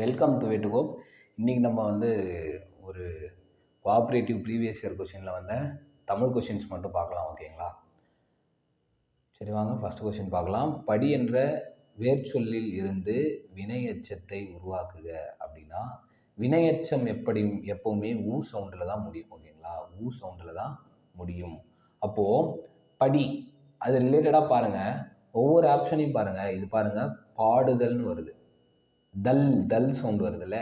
Welcome to வேட்டுகோப் இன்றைக்கி நம்ம வந்து ஒரு கோஆப்ரேட்டிவ் ப்ரீவியஸ் இயர் கொஷினில் வந்த தமிழ் கொஷின்ஸ் மட்டும் பார்க்கலாம் ஓகேங்களா சரி வாங்க ஃபஸ்ட் கொஷின் பார்க்கலாம். படி என்ற வேர்ச்சொல்லில் இருந்து வினையச்சத்தை உருவாக்குக அப்படின்னா வினையச்சம் எப்படி எப்போவுமே ஊ சவுண்டில் தான் முடியும் ஓகேங்களா ஊ சவுண்டில் தான் முடியும். அப்போது படி அது ரிலேட்டடாக பாருங்கள் ஒவ்வொரு ஆப்ஷனையும் பாருங்கள் இது பாருங்கள் பாடுதல்னு வருது. டல் டல் சவுண்டு வருதுல்ல?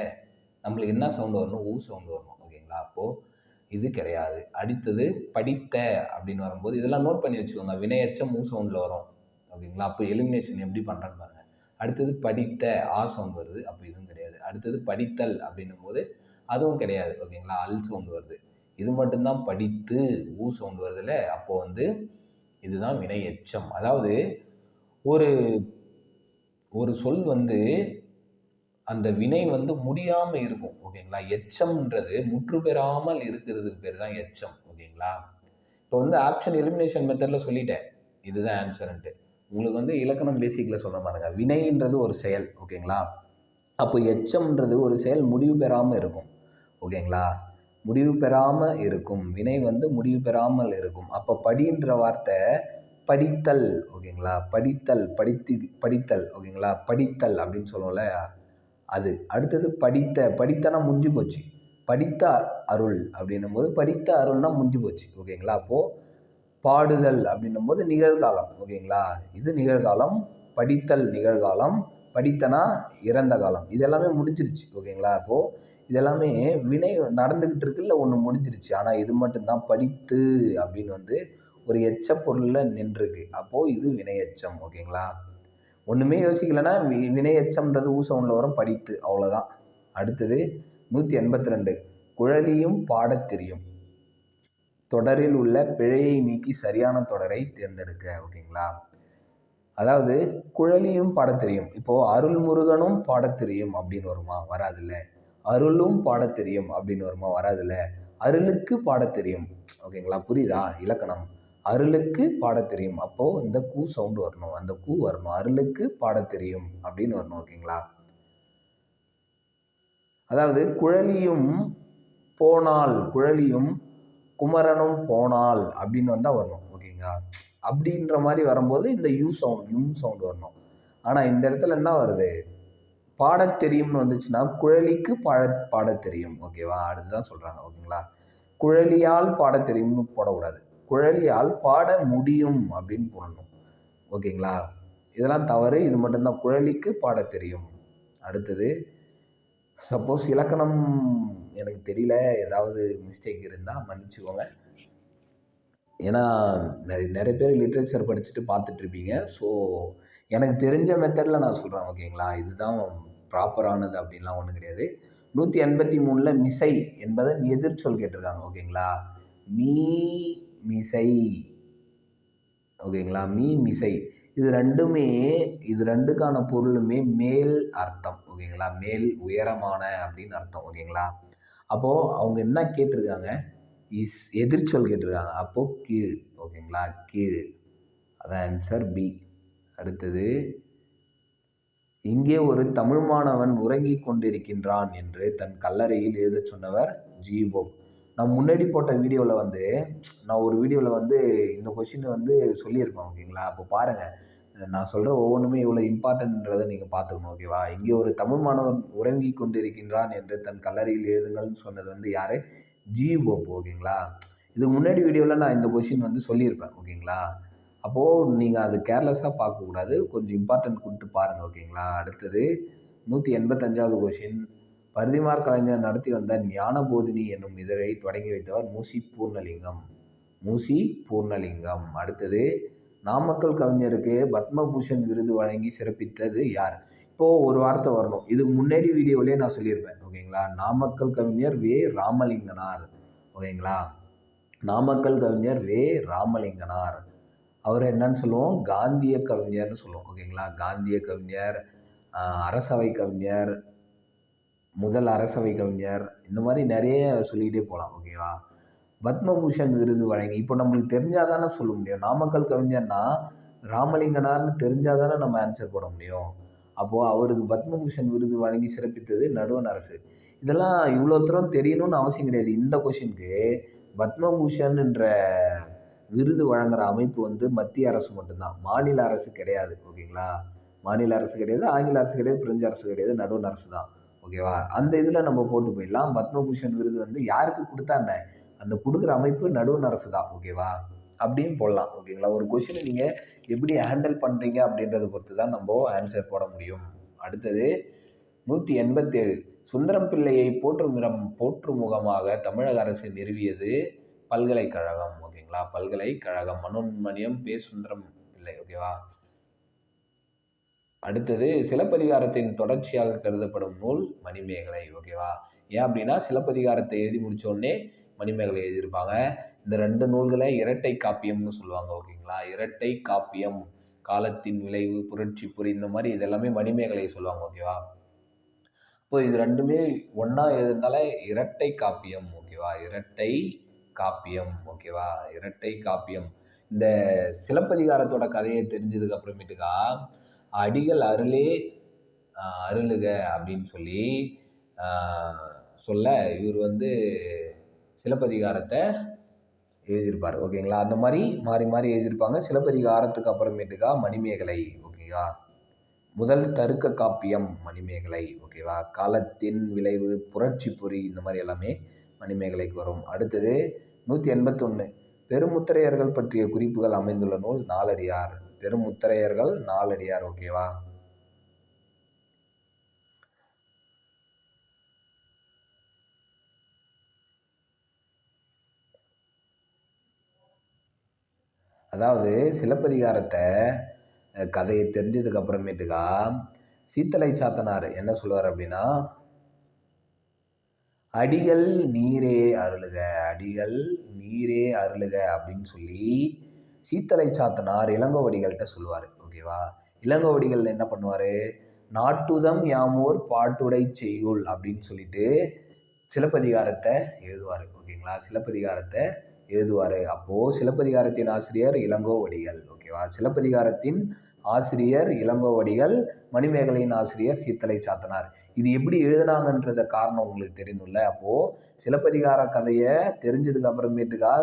நம்மளுக்கு என்ன சவுண்டு வரணும்? ஊ சவுண்டு வரணும். ஓகேங்களா? அப்போது இது கிடையாது. அடுத்தது படித்த அப்படின்னு வரும்போது இதெல்லாம் நோட் பண்ணி வச்சுக்கோங்க. வினையச்சம் ஊ சவுண்டில் வரும். ஓகேங்களா? அப்போ எலிமினேஷன் எப்படி பண்ணுறேன்னு பாருங்கள் அடுத்தது படித்த ஆ சவுண்ட் வருது. அப்போ இதுவும் கிடையாது. அடுத்தது படித்தல் அப்படின்னும் போது அதுவும் கிடையாது. ஓகேங்களா? அல் சவுண்டு வருது. இது மட்டும்தான் படித்து ஊ சவுண்டு வருதுல்ல? அப்போது வந்து இதுதான் வினை எச்சம் அதாவது ஒரு ஒரு சொல் வந்து அந்த வினை வந்து முடியாமல் இருக்கும் ஓகேங்களா? எச்சம்ன்றது முற்று பெறாமல் இருக்கிறதுக்கு பேர் தான் எச்சம் ஓகேங்களா? இப்போ வந்து ஆப்ஷன் எலிமினேஷன் மெத்தடில் சொல்லிட்டேன். இதுதான் ஆன்சர்ன்ட்டு உங்களுக்கு வந்து இலக்கணம் பேசிக்கில் சொல்கிற பாருங்க வினைன்றது ஒரு செயல் ஓகேங்களா? அப்போ எச்சம்ன்றது ஒரு செயல் முடிவு பெறாமல் இருக்கும் ஓகேங்களா? முடிவு பெறாமல் இருக்கும். வினை வந்து முடிவு பெறாமல் இருக்கும். அப்போ படின்ற வார்த்தை படித்தல் ஓகேங்களா? படித்தல் படித்து படித்தல் ஓகேங்களா? படித்தல் அப்படின்னு சொல்லுவோம்ல அது. அடுத்தது படித்த படித்தனா முடிஞ்சு போச்சு. படித்த அருள் அப்படின்னும் போது படித்த அருள்னா முடிஞ்சு போச்சு. ஓகேங்களா? அப்போது பாடுதல் அப்படின்னும் போது நிகழ்காலம். ஓகேங்களா? இது நிகழ்காலம். படித்தல் நிகழ்காலம். படித்தனா இறந்த காலம். இது எல்லாமே முடிஞ்சிருச்சு. ஓகேங்களா? அப்போது இது எல்லாமே வினை நடந்துக்கிட்டு இருக்குல்ல ஒன்று முடிஞ்சிருச்சு. ஆனால் இது மட்டும்தான் படித்து அப்படின்னு வந்து ஒரு எச்ச பொருளில் நின்றுருக்கு. அப்போது இது வினையச்சம். ஓகேங்களா? ஒன்றுமே யோசிக்கலைன்னா வி ஊ சவுண்டில் வரும் படித்து. அவ்வளோதான் அடுத்தது நூற்றி எண்பத்தி ரெண்டு குழலியும் பாடத் தெரியும் தொடரில் உள்ள பிழையை நீக்கி சரியான தொடரை தேர்ந்தெடுக்க ஓகேங்களா? அதாவது குழலியும் பாடத் தெரியும் இப்போது அருள்முருகனும் பாடத் தெரியும் அப்படின்னு வருமா? வராதுல்ல. அருளும் பாடத் தெரியும் அப்படின்னு வருமா? வராதுல்ல. அருளுக்கு பாடத் தெரியும் ஓகேங்களா? புரியுதா? இலக்கணம். அருளுக்கு பாட தெரியும். அப்போது இந்த கூ சவுண்டு வரணும். அந்த கூ வரணும். அருளுக்கு பாட தெரியும் அப்படின்னு வரணும் ஓகேங்களா? அதாவது குழலியும் போனால் குழலியும் குமரனும் போனால் அப்படின்னு வந்தால் வரணும் ஓகேங்களா? அப்படின்ற மாதிரி வரும்போது இந்த யூ சவுண்ட் யூ சவுண்டு வரணும். ஆனால் இந்த இடத்துல என்ன வருது? பாடத் தெரியும்னு வந்துச்சுன்னா குழலிக்கு பாட பாடத் தெரியும் ஓகேவா? அடுத்துதான் சொல்கிறாங்க ஓகேங்களா? குழலியால் பாடத் தெரியும்னு போடக்கூடாது. குழலியால் பாட முடியும் அப்படின்னு போடணும். ஓகேங்களா? இதெல்லாம் தவறு. இது மட்டும்தான் குழலிக்கு பாடத் தெரியும். அடுத்தது சப்போஸ் இலக்கணம் எனக்கு தெரியல. ஏதாவது மிஸ்டேக் இருந்தால் மன்னிச்சுக்கோங்க. ஏன்னா நிறைய நிறைய பேர் லிட்ரேச்சர் படிச்சுட்டு பார்த்துட்ருப்பீங்க ஸோ எனக்கு தெரிஞ்ச மெத்தடில் நான் சொல்கிறேன் ஓகேங்களா? இதுதான் ப்ராப்பரானது அப்படின்லாம் ஒன்றும் கிடையாது. நூற்றி எண்பத்தி மூணில் மிசை என்பதை எதிர்ச்சொல் கேட்டிருக்காங்க. ஓகேங்களா? மீ மிசை. ஓகேங்களா? மீ மிசை. இது ரெண்டுமே இது ரெண்டுக்கான பொருளுமே மேல் அர்த்தம். ஓகேங்களா? மேல் உயரமான அப்படின்னு அர்த்தம். ஓகேங்களா? அப்போது அவங்க என்ன கேட்டிருக்காங்க? இஸ் எதிர்ச்சொல் கேட்டிருக்காங்க. அப்போது கீழ். ஓகேங்களா? கீழ். அதான் ஆன்சர் பி அடுத்தது இங்கே ஒரு தமிழ் மாணவன் உறங்கிக் கொண்டிருக்கின்றான் என்று தன் கல்லறையில் எழுதச் சொன்னவர் ஜீபோப் நான் முன்னாடி போட்ட வீடியோவில் வந்து நான் ஒரு வீடியோவில் வந்து இந்த கொஷினை வந்து சொல்லியிருப்பேன் ஓகேங்களா? அப்போ பாருங்கள் நான் சொல்கிற ஒவ்வொன்றுமே இவ்வளோ இம்பார்ட்டன்றதை நீங்கள் பார்த்துக்கணும் ஓகேவா? இங்கே ஒரு தமிழ் மாணவன் உறங்கி கொண்டிருக்கின்றான் என்று தன் கல்லறையில் எழுதுங்கள்னு சொன்னது வந்து யார்? ஜி போப் ஓகேங்களா? இதுக்கு முன்னாடி வீடியோவில் நான் இந்த கொஷின் வந்து சொல்லியிருப்பேன் ஓகேங்களா? அப்போது நீங்கள் அது கேர்லெஸ்ஸாக பார்க்கக்கூடாது. கொஞ்சம் இம்பார்ட்டன்ட் கொடுத்து பாருங்கள் ஓகேங்களா? அடுத்தது நூற்றி எண்பத்தஞ்சாவது கொஷின் பரிதிமார் கலைஞர் நடத்தி வந்த ஞானபோதினி என்னும் இதழை தொடங்கி வைத்தவர் மூசி பூர்ணலிங்கம். மூசி பூர்ணலிங்கம். அடுத்தது நாமக்கல் கவிஞருக்கு பத்மபூஷன் விருது வழங்கி சிறப்பித்தது யார்? இப்போது ஒரு வார்த்தை வரணும். இதுக்கு முன்னாடி வீடியோவிலே நான் சொல்லியிருப்பேன் ஓகேங்களா? நாமக்கல் கவிஞர் வே. ராமலிங்கனார். ஓகேங்களா? நாமக்கல் கவிஞர் வே. ராமலிங்கனார். அவர் என்னன்னு சொல்லுவோம்? காந்திய கவிஞர்னு சொல்லுவோம் ஓகேங்களா? காந்திய கவிஞர் அரசவை கவிஞர் முதல் அரசவை கவிஞர். இந்த மாதிரி நிறைய சொல்லிக்கிட்டே போகலாம் ஓகேவா பத்மபூஷன் விருது வழங்கி இப்போ நம்மளுக்கு தெரிஞ்சால் தானே சொல்ல முடியும். நாமக்கல் கவிஞர்னா ராமலிங்கனார்னு தெரிஞ்சால் தானே நம்ம ஆன்சர் போட முடியும். அப்போது அவருக்கு பத்மபூஷன் விருது வழங்கி சிறப்பித்தது நடுவண் அரசு. இதெல்லாம் இவ்வளோ தூரம் தெரியணும்னு அவசியம் கிடையாது. இந்த கொஷினுக்கு பத்மபூஷன்ன்ற விருது வழங்குற அமைப்பு வந்து மத்திய அரசு மட்டும்தான். மாநில அரசு கிடையாது ஓகேங்களா மாநில அரசு கிடையாது ஆங்கில அரசு கிடையாது பிரெஞ்சு அரசு கிடையாது நடுவண் அரசு தான். ஓகேவா? அந்த இதில் நம்ம போட்டு போயிடலாம். பத்மபூஷன் விருது வந்து யாருக்கு கொடுத்தா என்ன? அந்த கொடுக்குற அமைப்பு நடுவண் அரசு தான் ஓகேவா? அப்படின்னு போடலாம் ஓகேங்களா? ஒரு கொஷினை நீங்கள் எப்படி ஹேண்டில் பண்ணுறீங்க அப்படின்றத பொறுத்து தான் நம்ம ஆன்சர் போட முடியும். அடுத்தது நூற்றி எண்பத்தேழு. சுந்தரம் பிள்ளையை போற்றுமிடம் போற்று முகமாக தமிழக அரசு நிறுவியது பல்கலைக்கழகம் ஓகேங்களா? பல்கலைக்கழகம் மனோன்மணியம் பே சுந்தரம் பிள்ளை ஓகேவா? அடுத்தது சிலப்பதிகாரத்தின் தொடர்ச்சியாக கருதப்படும் நூல் மணிமேகலை ஓகேவா? ஏன் அப்படின்னா சிலப்பதிகாரத்தை எழுதி முடித்தோடனே மணிமேகலை எழுதியிருப்பாங்க. இந்த ரெண்டு நூல்களை இரட்டை காப்பியம்னு சொல்லுவாங்க ஓகேங்களா? இரட்டை காப்பியம் காலத்தின் விளைவு புரட்சி புரி இந்த மாதிரி இதெல்லாமே மணிமேகலை சொல்லுவாங்க ஓகேவா? இப்போ இது ரெண்டுமே ஒன்றா எழுதுனால இரட்டை காப்பியம் ஓகேவா? இரட்டை காப்பியம் ஓகேவா? இரட்டை காப்பியம். இந்த சிலப்பதிகாரத்தோட கதையை தெரிஞ்சதுக்கு அப்புறமேட்டுக்கா அடிகள் அருளே அருளுக அப்படின்னு சொல்லி சொல்ல இவர் வந்து சிலப்பதிகாரத்தை எழுதியிருப்பார். ஓகேங்களா? அந்த மாதிரி மாறி மாறி எழுதியிருப்பாங்க. சிலப்பதிகாரத்துக்கு அப்புறமேட்டுக்கா மணிமேகலை ஓகேவா? முதல் தருக்க காப்பியம் மணிமேகலை ஓகேவா? காலத்தின் விளைவு புரட்சி பொறி இந்த மாதிரி எல்லாமே மணிமேகலைக்கு வரும். அடுத்தது நூற்றி எண்பத்தொன்று பெருமுத்திரையர்கள் பற்றிய குறிப்புகள் அமைந்துள்ள நூல் நாலடியார். பெருமுத்திரையர்கள் நாலடியார் ஓகேவா? அதாவது சிலப்பதிகாரத்தை கதையை தெரிஞ்சதுக்கு அப்புறமேட்டுக்கா சீத்தலை சாத்தனார் என்ன சொல்லுவார் அப்படின்னா அடிகள் நீரே அருளுக அடிகள் நீரே அருளுக அப்படின்னு சொல்லி சீத்தலை சாத்தனார் இளங்கோவடிகள்கிட்ட சொல்லுவார் ஓகேவா இளங்கோவடிகள் என்ன பண்ணுவார்? நாட்டுதம் யாமோர் பாட்டுடை செய்யுள் அப்படின்னு சொல்லிட்டு சிலப்பதிகாரத்தை எழுதுவார் ஓகேங்களா சிலப்பதிகாரத்தை எழுதுவார். அப்போது சிலப்பதிகாரத்தின் ஆசிரியர் இளங்கோவடிகள் ஓகேவா சிலப்பதிகாரத்தின் ஆசிரியர் இளங்கோவடிகள் மணிமேகலையின் ஆசிரியர் சீத்தலை சாத்தனார். இது எப்படி எழுதுனாங்கன்றத காரணம் உங்களுக்கு தெரியணும்ல அப்போது சிலப்பதிகார கதையை தெரிஞ்சதுக்கு அப்புறமேட்டுக்கா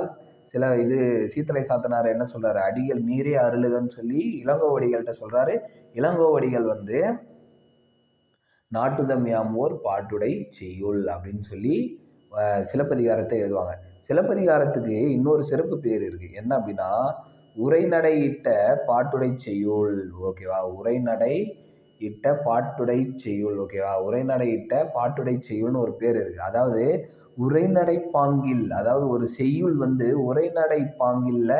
சில இது சீத்தலை சாத்தனார் என்ன சொல்கிறாரு அடிகள் நீரே அருளுகன்னு சொல்லி இளங்கோவடிகள்கிட்ட சொல்கிறாரு இளங்கோவடிகள் வந்து நாட்டுதம் யாமோர் பாட்டுடை செய்யுள் அப்படின்னு சொல்லி சிலப்பதிகாரத்தை எழுதுவாங்க. சிலப்பதிகாரத்துக்கு இன்னொரு சிறப்பு பேர் இருக்குது என்ன அப்படின்னா உரைநடை இட்ட பாட்டுடை செய்யுள் ஓகேவா? உரைநடை இட்ட பாட்டுடை செய்யுள் ஓகேவா? உரைநடை இட்ட பாட்டுடை செய்யுள்னு ஒரு பேர் இருக்குது அதாவது உரைநடை பாங்கில் அதாவது ஒரு செய்யுள் வந்து உரைநடை பாங்கில்ல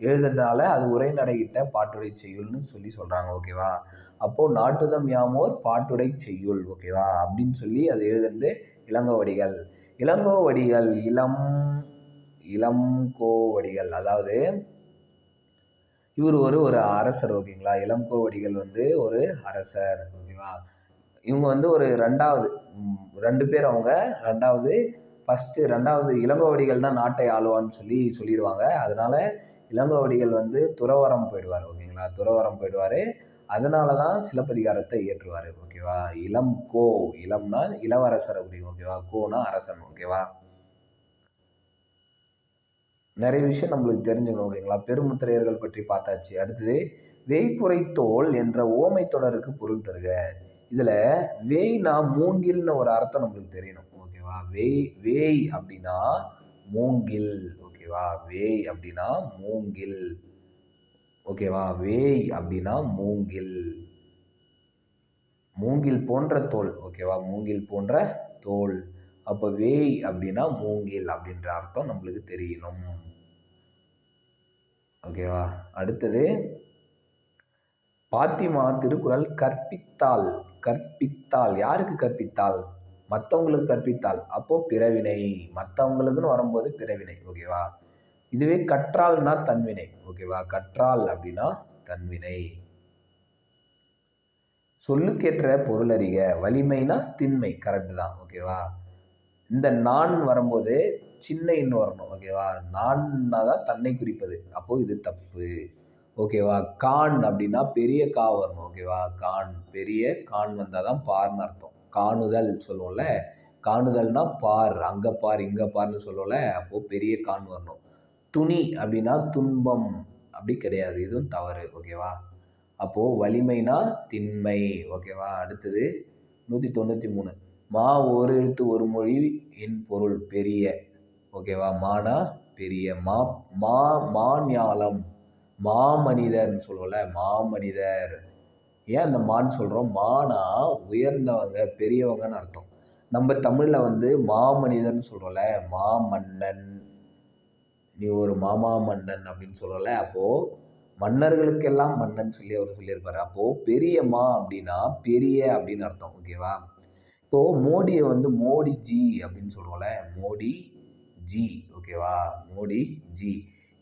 எழுதுறதுனால அது உரைநடையிட்ட பாட்டுடை செய்யுள்னு சொல்லி சொல்கிறாங்க ஓகேவா? அப்போது நாட்டுதம் யாமோர் பாட்டுடை செய்யுள் ஓகேவா? அப்படின்னு சொல்லி அது எழுதுறது இளங்கோவடிகள். இளங்கோவடிகள் இளம் இளம் கோவடிகள் அதாவது இவர் ஒரு ஒரு அரசர் ஓகேங்களா? இளம் கோவடிகள் வந்து ஒரு அரசர் ஓகேவா? இவங்க வந்து ஒரு ரெண்டாவது ரெண்டு பேர் அவங்க. ரெண்டாவது ஃபஸ்ட்டு ரெண்டாவது இளங்கோவடிகள் தான் நாட்டை ஆளுவான்னு சொல்லி சொல்லிடுவாங்க. அதனால் இளங்கோவடிகள் வந்து துறவரம் போயிடுவார் ஓகேங்களா? துறவரம் போயிடுவார். அதனால தான் சிலப்பதிகாரத்தை இயற்றுவார் ஓகேவா? இளம் கோ இளம்னா இளவரசர் அப்படி ஓகேவா? கோனா அரசன் ஓகேவா? நிறைய விஷயம் நம்மளுக்கு தெரிஞ்சுக்கணும் ஓகேங்களா? பெருமுத்திரையர்கள் பற்றி பார்த்தாச்சு. அடுத்தது வேய்ப்புரை தோல் என்ற ஓமை தொடருக்கு பொருள் தருக. இதில் வேய்னா மூங்கில்னு ஒரு அர்த்தம் நம்மளுக்கு தெரியணும். ஓகேவா? வேய் வேய் அப்படின்னா மூங்கில் ஓகேவா? வேய் அப்படின்னா மூங்கில் ஓகேவா? வேய் அப்படின்னா மூங்கில். மூங்கில் போன்ற தோல் ஓகேவா? மூங்கில் போன்ற தோல். அப்போ வேய் அப்படின்னா மூங்கில் அப்படின்ற அர்த்தம் நம்மளுக்கு தெரியணும். ஓகேவா? அடுத்தது பாத்திமா திருக்குறள் கற்பித்தால் கற்பித்தால் யாருக்கு கற்பித்தால் மற்றவங்களுக்கு கற்பித்தால் அப்போது பிறவினை. மற்றவங்களுக்குன்னு வரும்போது பிறவினை ஓகேவா? இதுவே கற்றால்னா தன்வினை ஓகேவா? கற்றால் அப்படின்னா தன்வினை. சொல்லுக்கேற்ற பொருள் அறிக வலிமைனா திண்மை கரெக்டு தான் ஓகேவா? இந்த நான் வரும்போது சின்ன இன்னும் வரணும் ஓகேவா? நான்னா தான் தன்னை குறிப்பது அப்போது இது தப்பு ஓகேவா? கான் அப்படின்னா பெரிய கா வரணும் ஓகேவா? கான் பெரிய கான் வந்தால் தான் பார்னு அர்த்தம். காணுதல் சொல்லுவோம்ல. காணுதல்னா பார் அங்கே பார் இங்கே பார்னு சொல்லுவோம்ல. அப்போது பெரிய கான் வரணும். துணி அப்படின்னா துன்பம். அப்படி கிடையாது. இதுவும் தவறு. ஓகேவா? அப்போது வலிமைனா திண்மை. ஓகேவா? அடுத்தது நூற்றி தொண்ணூற்றி மூணு. மா ஒரு எழுத்து ஒரு மொழி என் பொருள் பெரிய. ஓகேவா? மானா பெரிய. மா மா மாஞாலம் மாமனிதர்னு சொல்லுவோம்ல. மாமனிதர். ஏன் அந்த மான்னு சொல்கிறோம் மானா உயர்ந்தவங்க பெரியவங்கன்னு அர்த்தம். நம்ம தமிழில் வந்து மாமனிதன் சொல்கிறோம்ல மாமன்னன். நீ ஒரு மாமா மன்னன் அப்படின்னு சொல்கிறோம்ல அப்போது மன்னர்களுக்கெல்லாம் மன்னன் சொல்லி அவர் சொல்லியிருப்பார். அப்போது பெரியம்மா அப்படின்னா பெரிய அப்படின்னு அர்த்தம் ஓகேவா இப்போது மோடியை வந்து மோடி ஜி அப்படின்னு சொல்கிறோம்ல மோடி ஜி ஓகேவா மோடி ஜி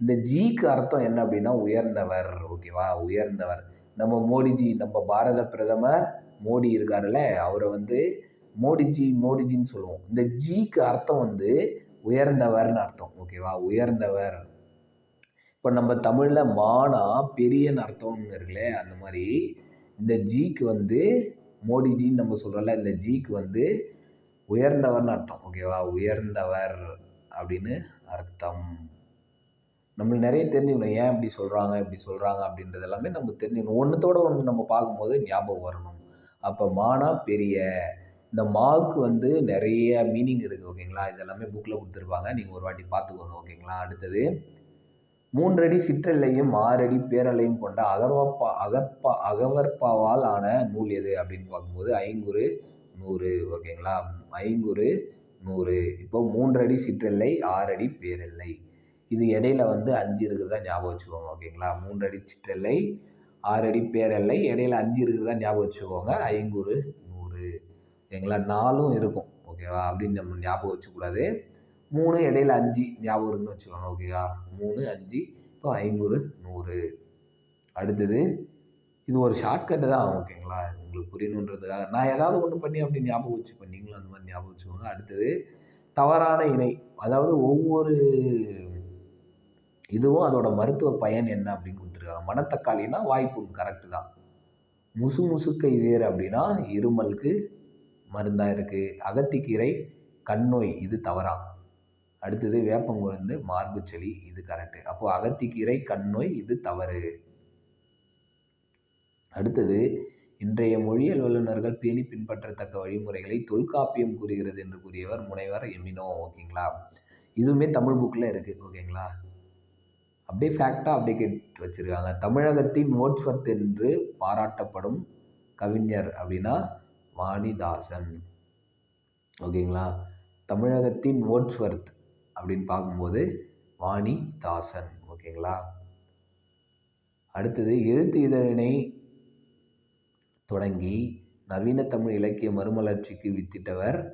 இந்த ஜிக்கு அர்த்தம் என்ன அப்படின்னா உயர்ந்தவர் ஓகேவா உயர்ந்தவர். நம்ம மோடிஜி நம்ம பாரத பிரதமர் மோடி இருக்காருல்ல அவரை வந்து மோடிஜி மோடிஜின்னு சொல்லுவோம். இந்த ஜிக்கு அர்த்தம் வந்து உயர்ந்தவர்னு அர்த்தம் ஓகேவா? உயர்ந்தவர். இப்போ நம்ம தமிழில் மானா பெரியன்னு அர்த்தம்னு இருக்குல்ல அந்த மாதிரி இந்த ஜிக்கு வந்து மோடிஜின்னு நம்ம சொல்கிறோம்ல இந்த ஜிக்கு வந்து உயர்ந்தவர்னு அர்த்தம் ஓகேவா? உயர்ந்தவர் அப்படின்னு அர்த்தம். நம்மளுக்கு நிறைய தெரிஞ்சுக்கணும் ஏன் இப்படி சொல்கிறாங்க இப்படி சொல்கிறாங்க அப்படின்றது எல்லாமே நம்ம தெரிஞ்சுக்கணும். ஒன்றுத்தோட ஒன்று நம்ம பார்க்கும்போது ஞாபகம் வரணும். அப்போ மானா பெரிய இந்த மாவுக்கு வந்து நிறைய மீனிங் இருக்குது ஓகேங்களா? இதெல்லாமே புக்கில் கொடுத்துருப்பாங்க. நீங்கள் ஒரு வாட்டி பார்த்துக்கோங்க ஓகேங்களா? அடுத்தது மூன்றடி சிற்றலையும் ஆறடி பேரலையும் கொண்ட அகர்வப்பா அகற்பா அகவற்பாவால் ஆன நூல் எது அப்படின்னு பார்க்கும்போது ஐங்குறு நூறு ஓகேங்களா? ஐங்குறு நூறு. இப்போ மூன்றடி சிற்றெல்லை ஆறடி பேரெல்லை இது இடையில வந்து அஞ்சு இருக்கிறதா ஞாபகம் வச்சுக்கோங்க ஓகேங்களா? மூன்றடி அடி சிற்றெல்லை ஆறடி பேரெல்லை இடையில அஞ்சு இருக்கிறதா ஞாபகம் வச்சுக்கோங்க. ஐங்குறு நூறு ஓகேங்களா? நாலும் இருக்கும் ஓகேவா? அப்படின்னு நம்ம ஞாபகம் வச்சுக்கூடாது மூணு இடையில அஞ்சு ஞாபகம் இருக்குன்னு வச்சுக்கோங்க ஓகேவா? மூணு அஞ்சு இப்போ ஐங்குறு நூறு. அடுத்தது இது ஒரு ஷார்ட்கட்டு தான் ஓகேங்களா? உங்களுக்கு புரியணுன்றதுக்காக. நான் ஏதாவது ஒன்று பண்ணி அப்படி ஞாபகம் வச்சுப்பேன். நீங்களும் அந்த மாதிரி ஞாபகம் வச்சுக்கோங்க. அடுத்தது தவறான இணை அதாவது ஒவ்வொரு இதுவும் அதோட மருத்துவ பயன் என்ன அப்படின்னு கொடுத்துருக்காங்க. மணத்தக்காளினா வாய்ப்புண் கரெக்டு தான். முசு முசுக்கை வேர் அப்படின்னா இருமலுக்கு மருந்தாக இருக்குது அகத்திக்கீரை கண்ணோய் இது தவறா. அடுத்தது வேப்பங்குழந்து மார்பு செளி இது கரெக்டு அப்போது அகத்திக்கீரை கண்ணோய் இது தவறு. அடுத்தது இன்றைய மொழியியல் வல்லுநர்கள் பேணி பின்பற்றத்தக்க வழிமுறைகளை தொல்காப்பியம் கூறுகிறது என்று கூறியவர் முனைவர் எமினோ ஓகேங்களா? இதுவுமே தமிழ் புக்கில் இருக்குது ஓகேங்களா? அப்படியே ஃபேக்டாக அப்படியே கேட்டு வச்சுருக்காங்க. தமிழகத்தின் மோட்ஸ்வர்த் என்று பாராட்டப்படும் கவிஞர் அப்படின்னா வாணிதாசன். ஓகேங்களா? தமிழகத்தின் மோட்ஸ்வர்த் அப்படின்னு பார்க்கும்போது வாணிதாசன். ஓகேங்களா? அடுத்தது எழுத்து இதழினை தொடங்கி நவீன தமிழ் இலக்கிய மறுமலர்ச்சிக்கு வித்திட்டவர்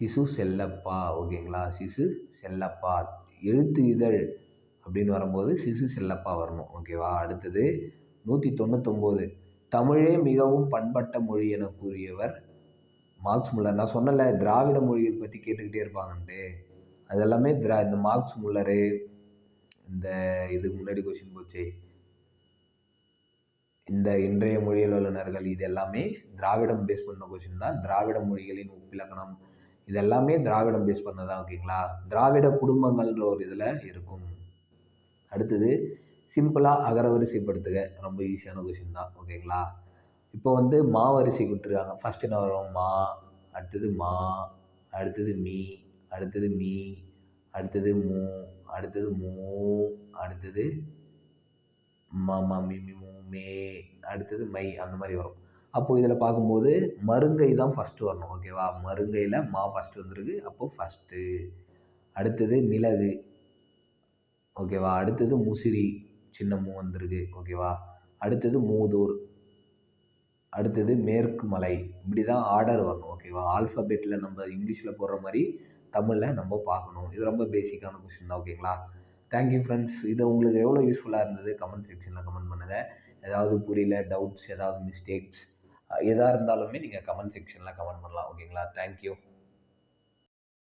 சிசு செல்லப்பா. ஓகேங்களா? சிசு செல்லப்பா. எழுத்து இதழ் அப்படின்னு வரும்போது சிசு செல்லப்பா வரணும். ஓகேவா அடுத்தது நூற்றி தொண்ணூத்தொம்போது தமிழே மிகவும் பண்பட்ட மொழி என கூறியவர் மார்க்ஸ் முல்லர். நான் சொன்னல திராவிட மொழிகள் பற்றி கேட்டுக்கிட்டே இருப்பாங்கன்ட்டு. அதெல்லாமே திரா இந்த மார்க்ஸ் முல்லரு இந்த இதுக்கு முன்னாடி கொஷின் போச்சு. இந்த இன்றைய மொழியியல் வல்லுநர்கள் இது எல்லாமே திராவிடம் பேஸ் பண்ண கொஷின் தான். திராவிட மொழிகளின் ஒப்பிலக்கணம் இது எல்லாமே திராவிடம் பேஸ் பண்ணதான் ஓகேங்களா திராவிட குடும்பங்கள்ன்ற ஒரு இதில் இருக்கும். அடுத்தது சிம்பிளாக அகரவரிசைப்படுத்துக. ரொம்ப ஈஸியான கொஷின் தான். ஓகேங்களா இப்போ வந்து மா வரிசை கொடுத்துருக்காங்க. ஃபஸ்ட்டு என்ன வரும்? மா அடுத்தது மா அடுத்தது மீ அடுத்தது மீ அடுத்தது மூ அடுத்தது மூ அடுத்தது மா மா மீ மீ மூ மே அடுத்தது மை அந்த மாதிரி வரும். அப்போது இதில் பார்க்கும்போது மருங்கை தான் ஃபஸ்ட்டு வரணும். ஓகேவா மருங்கையில் மா ஃபஸ்ட்டு வந்துருக்கு. அப்போது ஃபஸ்ட்டு அடுத்தது மிளகு. ஓகேவா அடுத்தது முசிறி சின்ன மூ வந்திருக்கு ஓகேவா அடுத்தது மூதூர். அடுத்தது மேற்கு மலை. இப்படி தான் ஆர்டர் வரணும் ஓகேவா ஆல்ஃபபெட்டில் நம்ம இங்கிலீஷில் போடுற மாதிரி தமிழில் நம்ம பார்க்கணும். இது ரொம்ப பேசிக்கான கொஷின் தான். ஓகேங்களா தேங்க்யூ ஃப்ரெண்ட்ஸ் இது உங்களுக்கு எவ்வளோ யூஸ்ஃபுல்லாக இருந்தது? கமெண்ட் செக்ஷனில் கமெண்ட் பண்ணுங்கள் ஏதாவது புரியல டவுட்ஸ் ஏதாவது மிஸ்டேக்ஸ் எதாக இருந்தாலுமே நீங்கள் கமெண்ட் செக்ஷனில் கமெண்ட் பண்ணலாம். ஓகேங்களா தேங்க்யூ